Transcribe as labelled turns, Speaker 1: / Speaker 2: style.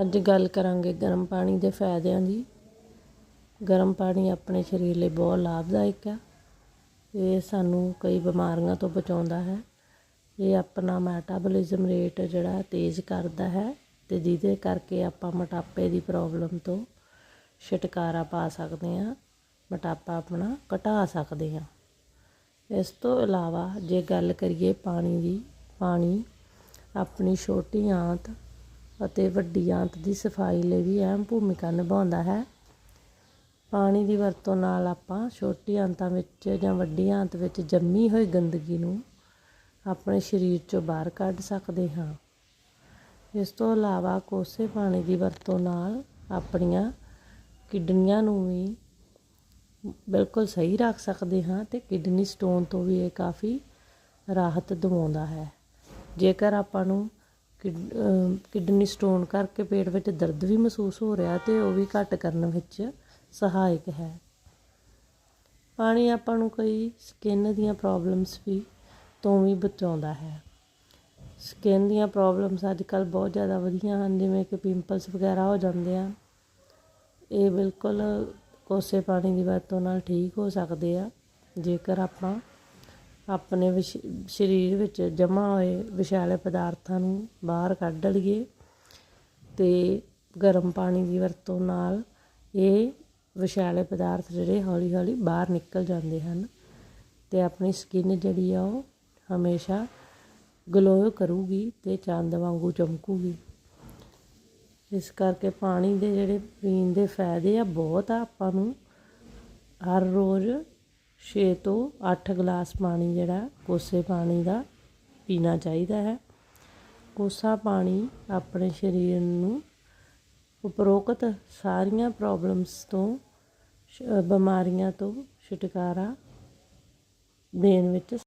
Speaker 1: ਅੱਜ ਗੱਲ ਕਰਾਂਗੇ ਗਰਮ ਪਾਣੀ ਦੇ ਫਾਇਦਿਆਂ ਦੀ। ਗਰਮ ਪਾਣੀ ਆਪਣੇ ਸਰੀਰ ਲਈ ਬਹੁਤ ਲਾਭਦਾਇਕ ਹੈ ਇਹ ਸਾਨੂੰ ਕਈ ਬਿਮਾਰੀਆਂ ਤੋਂ ਬਚਾਉਂਦਾ ਹੈ। ਇਹ ਆਪਣਾ ਮੈਟਾਬੋਲਿਜ਼ਮ ਰੇਟ ਜਿਹੜਾ ਤੇਜ਼ ਕਰਦਾ ਹੈ ਤੇ ਜਿਹਦੇ ਕਰਕੇ ਆਪਾਂ ਮੋਟਾਪੇ ਦੀ ਪ੍ਰੋਬਲਮ ਤੋਂ ਛੁਟਕਾਰਾ ਪਾ ਸਕਦੇ ਹਾਂ, ਮੋਟਾਪਾ ਆਪਣਾ ਘਟਾ ਸਕਦੇ ਹਾਂ। ਇਸ ਤੋਂ ਇਲਾਵਾ ਜੇ ਗੱਲ ਕਰੀਏ ਪਾਣੀ ਦੀ, ਪਾਣੀ ਆਪਣੀ ਛੋਟੀ ਆਂਤ ਅਤੇ ਵੱਡੀ ਆਂਤ ਦੀ ਸਫ਼ਾਈ ਲਈ ਵੀ ਅਹਿਮ ਭੂਮਿਕਾ ਨਿਭਾਉਂਦਾ ਹੈ। ਪਾਣੀ ਦੀ ਵਰਤੋਂ ਨਾਲ ਆਪਾਂ ਛੋਟੀ ਆਂਤਾਂ ਵਿੱਚ ਜਾਂ ਵੱਡੀ ਆਂਤ ਵਿੱਚ ਜੰਮੀ ਹੋਈ ਗੰਦਗੀ ਨੂੰ ਆਪਣੇ ਸਰੀਰ ਚੋਂ ਬਾਹਰ ਕੱਢ ਸਕਦੇ ਹਾਂ। ਇਸ ਤੋਂ ਇਲਾਵਾ ਕੋਸੇ ਪਾਣੀ ਦੀ ਵਰਤੋਂ ਨਾਲ ਆਪਣੀਆਂ ਕਿਡਨੀਆਂ ਨੂੰ ਵੀ ਬਿਲਕੁਲ ਸਹੀ ਰੱਖ ਸਕਦੇ ਹਾਂ ਤੇ ਕਿਡਨੀ ਸਟੋਨ ਤੋਂ ਵੀ ਇਹ ਕਾਫੀ ਰਾਹਤ ਦਿਵਾਉਂਦਾ ਹੈ। ਜੇਕਰ ਆਪਾਂ ਨੂੰ ਕਿਡਨੀ ਸਟੋਨ ਕਰਕੇ ਪੇਟ ਵਿੱਚ ਦਰਦ ਵੀ ਮਹਿਸੂਸ ਹੋ ਰਿਹਾ ਤੇ ਉਹ ਵੀ ਘੱਟ ਕਰਨ ਵਿੱਚ ਸਹਾਇਕ ਹੈ। ਪਾਣੀ ਆਪਾਂ ਨੂੰ ਕਈ ਸਕਿਨ ਦੀਆਂ ਪ੍ਰੋਬਲਮਸ ਵੀ ਤੋਂ ਵੀ ਬਚਾਉਂਦਾ ਹੈ। ਸਕਿਨ ਦੀਆਂ ਪ੍ਰੋਬਲਮਸ ਅੱਜ ਕੱਲ੍ਹ ਬਹੁਤ ਜ਼ਿਆਦਾ ਵਧੀਆਂ ਹਨ, ਜਿਵੇਂ ਕਿ ਪਿੰਪਲਸ ਵਗੈਰਾ ਹੋ ਜਾਂਦੇ ਆ। ਇਹ ਬਿਲਕੁਲ ਕੋਸੇ ਪਾਣੀ ਦੀ ਵਰਤੋਂ ਨਾਲ ਠੀਕ ਹੋ ਸਕਦੇ ਆ। ਜੇਕਰ ਆਪਾਂ ਆਪਣੇ ਵਿਸ਼- ਸਰੀਰ ਵਿੱਚ ਜਮ੍ਹਾਂ ਹੋਏ ਵਿਸ਼ਾਲੇ ਪਦਾਰਥਾਂ ਨੂੰ ਬਾਹਰ ਕੱਢ ਲਈਏ ਅਤੇ ਗਰਮ ਪਾਣੀ ਦੀ ਵਰਤੋਂ ਨਾਲ ਇਹ ਵਿਸ਼ਾਲੇ ਪਦਾਰਥ ਜਿਹੜੇ ਹੌਲੀ ਹੌਲੀ ਬਾਹਰ ਨਿਕਲ ਜਾਂਦੇ ਹਨ ਅਤੇ ਆਪਣੀ ਸਕਿਨ ਜਿਹੜੀ ਆ ਉਹ ਹਮੇਸ਼ਾ ਗਲੋ ਕਰੂਗੀ ਅਤੇ ਚੰਦ ਵਾਂਗੂ ਚਮਕੂਗੀ। ਇਸ ਕਰਕੇ ਪਾਣੀ ਦੇ ਜਿਹੜੇ ਪੀਣ ਦੇ ਫਾਇਦੇ ਆ ਬਹੁਤ ਆ, ਆਪਾਂ ਨੂੰ ਹਰ ਰੋਜ਼ 6 ਤੋਂ 8 ਗਲਾਸ ਪਾਣੀ ਜਿਹੜਾ ਕੋਸੇ ਪਾਣੀ ਦਾ ਪੀਣਾ ਚਾਹੀਦਾ ਹੈ। ਕੋਸਾ ਪਾਣੀ ਆਪਣੇ ਸਰੀਰ ਨੂੰ ਉਪਰੋਕਤ ਸਾਰੀਆਂ ਪ੍ਰੋਬਲਮਸ ਤੋਂ ਬਿਮਾਰੀਆਂ ਤੋਂ ਛੁਟਕਾਰਾ ਦੇਣ ਵਿੱਚ